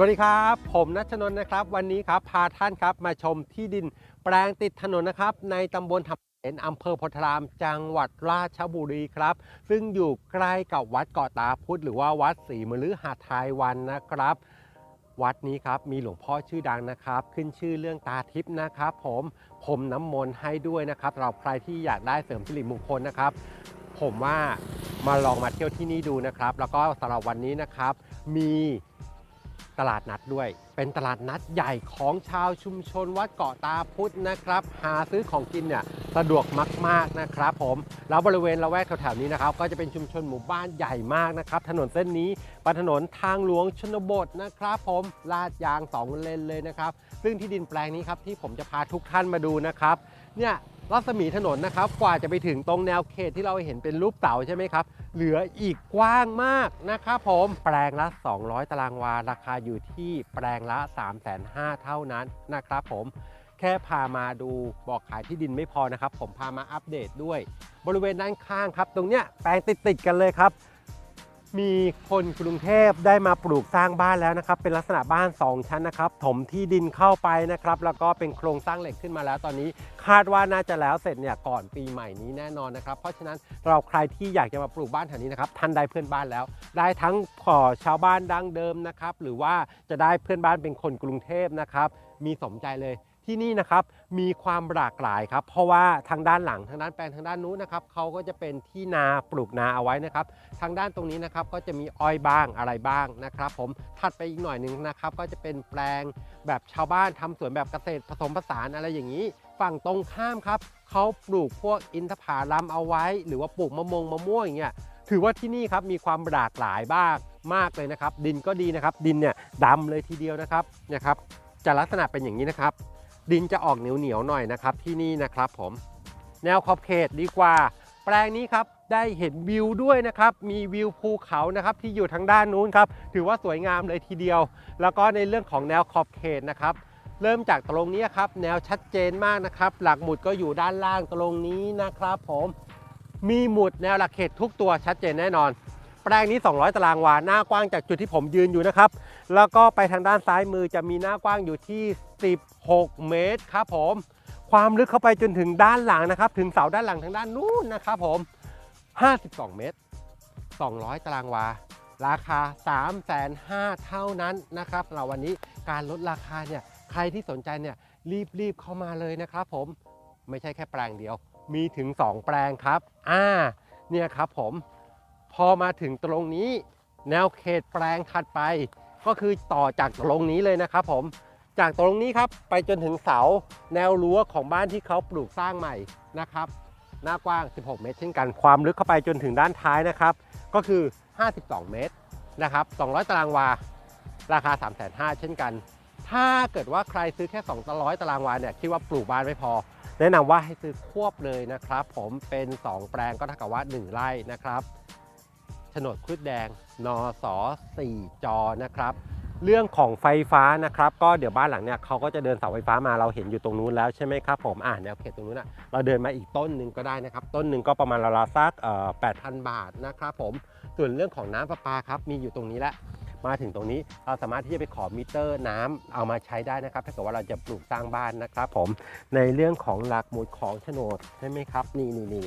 วัสดีครับ ผมนัชนนท์นะครับ วันนี้ครับพาท่านครับมาชมที่ดินแปลงติดถนนนะครับ ในตำบลทับเห็นอำเภอโพธาราม จังหวัดราชบุรีครับ ซึ่งอยู่ใกล้กับวัดเกาะตาพุธหรือว่าวัดศรีมฤหาทายวันนะครับ วัดนี้ครับมีหลวงพ่อชื่อดังนะครับ ขึ้นชื่อเรื่องตาทิพย์นะครับ ผมผมน้ำมนต์ให้ด้วยนะครับสำหรับใครที่อยากได้เสริมสิริมงคลนะครับ ผมว่ามาลองมาเที่ยวที่นี่ดูนะครับ แล้วก็สำหรับวันนี้นะครับ มี ตลาดนัดด้วย เป็นตลาดนัดใหญ่ของชาวชุมชนวัดเกาะตาพุธนะครับ หาซื้อของกินเนี่ยสะดวกมาก ๆนะครับผมแล้วบริเวณละแวกแถวๆนี้นะครับ ก็จะเป็นชุมชนหมู่บ้านใหญ่มากนะครับ ถนนเส้นนี้เป็นถนนทางหลวงชนบทนะครับผมลาดยางสองเลนเลยนะครับ ซึ่งที่ดินแปลงนี้ครับที่ผมจะพาทุกท่านมาดูนะครับเนี่ย รัศมีถนนนะครับกว่าจะไปถึงตรงแนวเขตที่เราเห็นเป็นรูปเต่าใช่ไหมครับ เหลืออีกกว้างมากนะครับผมแปลงละ 200 ตารางวา ราคาอยู่ที่แปลงละ 3 5 0 0 0เท่านั้นนะครับผมแค่พามาดูบอกขายที่ดินไม่พอนะครับ ผมพามาอัปเดตด้วย บริเวณด้านข้างครับ ตรงเนี้ยแปลงติดๆกันเลยครับ มีคนกรุงเทพได้มาปลูกสร้างบ้านแล้วนะครับ เป็นลักษณะบ้าน 2 ชั้นนะครับ ถมที่ดินเข้าไปนะครับ แล้วก็เป็นโครงสร้างเหล็กขึ้นมาแล้วตอนนี้ คาดว่าน่าจะแล้วเสร็จเนี่ยก่อนปีใหม่นี้แน่นอนนะครับ เพราะฉะนั้นเราใครที่อยากจะมาปลูกบ้านแถวนี้นะครับท่านได้เพื่อนบ้านแล้ว ได้ทั้งขอชาวบ้านดั้งเดิมนะครับ หรือว่าจะได้เพื่อนบ้านเป็นคนกรุงเทพนะครับ มีสมใจเลย ที่นี่นะครับมีความหลากหลายครับ เพราะว่าทางด้านหลังทางด้านแปลงทางด้านนู้นนะครับเขาก็จะเป็นที่นาปลูกนาเอาไว้นะครับ ทางด้านตรงนี้นะครับก็จะมีอ้อยบ้างอะไรบ้างนะครับ ผมถัดไปอีกหน่อยหนึ่งนะครับ ก็จะเป็นแปลงแบบชาวบ้านทำสวนแบบเกษตรผสมผสานอะไรอย่างนี้ ฝั่งตรงข้ามครับเขาปลูกพวกอินทผลัมเอาไว้ หรือว่าปลูกมะมงมะม่วงอย่างเงี้ยถือว่าที่นี่ครับมีความหลากหลายบ้างมากเลยนะครับ ดินก็ดีนะครับ ดินเนี่ยดำเลยทีเดียวนะครับนี่ยครับจะลักษณะเป็นอย่างนี้นะครับ ดินจะออกเหนียวเหนียวๆหน่อยนะครับที่นี่นะครับผม แนวขอบเขตดีกว่า แปลงนี้ครับได้เห็นวิวด้วยนะครับ มีวิวภูเขานะครับที่อยู่ทางด้านนู้นครับ ถือว่าสวยงามเลยทีเดียว แล้วก็ในเรื่องของแนวขอบเขตนะครับ เริ่มจากตรงนี้ครับ แนวชัดเจนมากนะครับ หลักหมุดก็อยู่ด้านล่างตรงนี้นะครับ ผม มีหมุดแนวหลักเขตทุกตัวชัดเจนแน่นอน แปลงนี้ 200 ตารางวา หน้ากว้างจากจุดที่ผมยืนอยู่นะครับ แล้วก็ไปทางด้านซ้ายมือจะมีหน้ากว้างอยู่ที่ 16 เมตรครับผม ความลึกเข้าไปจนถึงด้านหลังนะครับ ถึงเสาด้านหลังทางด้านนู้นนะครับผม 52 เมตร 200 ตารางวา ราคา 3 5 0 0 0เท่านั้นนะครับเราวันนี้การลดราคาเนี่ย ใครที่สนใจเนี่ยรีบรีบเข้ามาเลยนะครับผม ไม่ใช่แค่แปลงเดียว มีถึง 2 แปลงครับ อ่า เนี่ยครับผม พอมาถึงตรงนี้ แนวเขตแปลงถัดไป ก็คือต่อจากตรงนี้เลยนะครับผมจากตรงนี้ครับไปจนถึงเสาแนวรั้วของบ้านที่เขาปลูกสร้างใหม่นะครับหน้ากว้าง 16 เมตร เช่นกันความลึกเข้าไปจนถึงด้านท้ายนะครับ ก็คือ 52 เมตรนะครับ 200 ตารางวา ราคา 3 5 0 0 0เช่นกัน ถ้าเกิดว่าใครซื้อแค่200ตารางวาเนี่ยคิดว่าปลูกบ้านไม่พอ แนะนำว่าให้ซื้อควบเลยนะครับ ผมเป็น 2 แปลงก็เท่ากับว่า 1 ไร่นะครับ ฉนดครุฑแดงนส4จอนะครับ เรื่องของไฟฟ้านะครับ ก็เดี๋ยวบ้านหลังเนี่ยเขาก็จะเดินเสาไฟฟ้ามาเราเห็นอยู่ตรงนู้นแล้วใช่ไหมครับผมอ่าแนวเขตตรงนู้นอะเราเดินมาอีกต้นหนึ่งก็ได้นะครับ ต้นหนึ่งก็ประมาณราวๆสักเอ่อ8,000บาทนะครับผมส่วนเรื่องของน้ำประปาครับมีอยู่ตรงนี้แล้วมาถึงตรงนี้เราสามารถที่จะไปขอมิเตอร์น้ำเอามาใช้ได้นะครับถ้าเกิดว่าเราจะปลูกสร้างบ้านนะครับผมในเรื่องของหลักหมุดของโฉนดใช่ไหมครับ นี่นี่นี่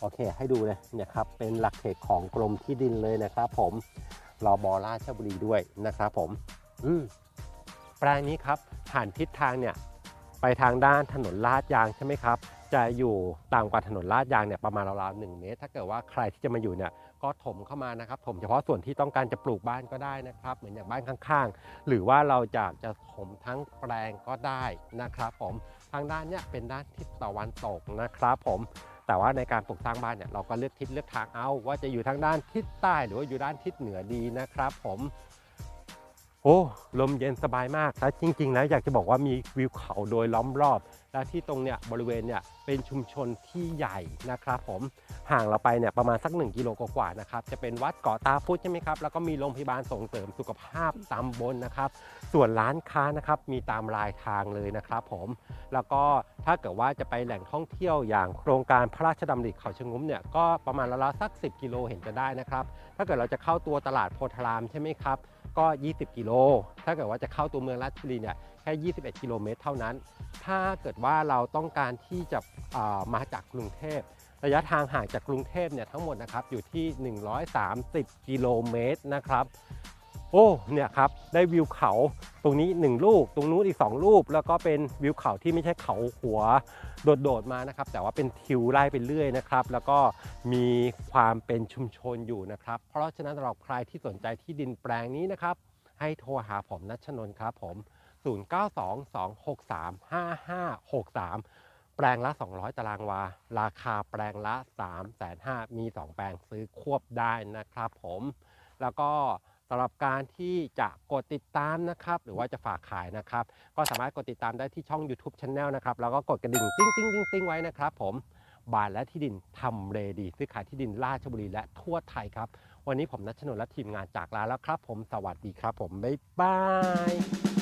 โอเค ให้ดูเลยเนี่ยครับเป็นหลักเขตของกรมที่ดินเลยนะครับ ผมรอบอราชบุรีด้วยนะครับผม อืมแปลงนี้ครับผ่านทิศทางเนี่ยไปทางด้านถนนลาดยางใช่ไหมครับ จะอยู่ต่ำกว่าถนนลาดยางเนี่ยประมาณราวๆหนึ่งเมตร ถ้าเกิดว่าใครที่จะมาอยู่เนี่ยก็ถมเข้ามานะครับ ถมเฉพาะส่วนที่ต้องการจะปลูกบ้านก็ได้นะครับ เหมือนอย่างบ้านข้างๆ หรือว่าเราอยากจะถมทั้งแปลงก็ได้นะครับ ผมทางด้านเนี่ยเป็นด้านทิศตะวันตกนะครับ ผม แต่ว่าในการปลูกสร้างบ้านเนี่ยเราก็เลือกทิศเลือกทางเอา ว่าจะอยู่ทางด้านทิศใต้หรือว่าอยู่ด้านทิศเหนือดีนะครับผมโอ้ลมเย็นสบายมากและจริง ๆ แล้วอยากจะบอกว่ามีวิวเขาโดยล้อมรอบ แล้วที่ตรงเนี่ยบริเวณเนี่ยเป็นชุมชนที่ใหญ่นะครับผมห่างเราไปเนี่ยประมาณสัก 1 กิโลกว่าๆนะครับจะเป็นวัดเกาะตาพุธใช่ไหมครับแล้วก็มีโรงพยาบาลส่งเสริมสุขภาพตำบลนะครับ ส่วนร้านค้านะครับมีตามรายทางเลยนะครับผมแล้วก็ถ้าเกิดว่าจะไปแหล่งท่องเที่ยวอย่างโครงการพระราชดำริเขาชะงุ้มเนี่ยก็ประมาณละสัก 10 กิโลเห็นจะได้นะครับถ้าเกิดเราจะเข้าตัวตลาดโพธารามใช่ไหมครับก็ 20 กิโล ถ้าเกิดว่าจะเข้าตัวเมืองราชบุรีเนี่ยแค่ 21 กิโลเมตรเท่านั้น ถ้าเกิดว่าเราต้องการที่จะามาจากกรุงเทพ ระยะทางห่างจากกรุงเทพเนี่ยทั้งหมดนะครับอยู่ที่ 130 กิโลเมตรนะครับ โอ้เนี่ยครับได้วิวเขาตรงนี้ 1 ลูก ตรงนู้นอีก 2 ลูก แล้วก็เป็นวิวเขาที่ไม่ใช่เขาหัวโดดๆมานะครับ แต่ว่าเป็นทิวไล่ไปเรื่อยนะครับ แล้วก็มีความเป็นชุมชนอยู่นะครับ เพราะฉะนั้นสำหรับใครที่สนใจที่ดินแปลงนี้นะครับ ให้โทรหาผมนัชนนท์ครับผม 0922635563 แปลงละ 200 ตารางวา ราคาแปลงละ 3 5 0 0 0 มี 2 แปลงซื้อควบได้นะครับผม แล้วก็สำหรับการที่จะกดติดตามนะครับ หรือว่าจะฝากขายนะครับ ก็สามารถกดติดตามได้ที่ช่อง YouTube Channel นะครับ แล้วก็กดกระดิ่งติ้งติ้งติ้งติ้งไว้นะครับผมบานและที่ดินทำเลดี ซื้อขายที่ดินราชบุรีและทั่วไทยครับ วันนี้ผมนัชนนและทีมงานจากลาแล้วครับ ผมสวัสดีครับ ผมบ๊ายบาย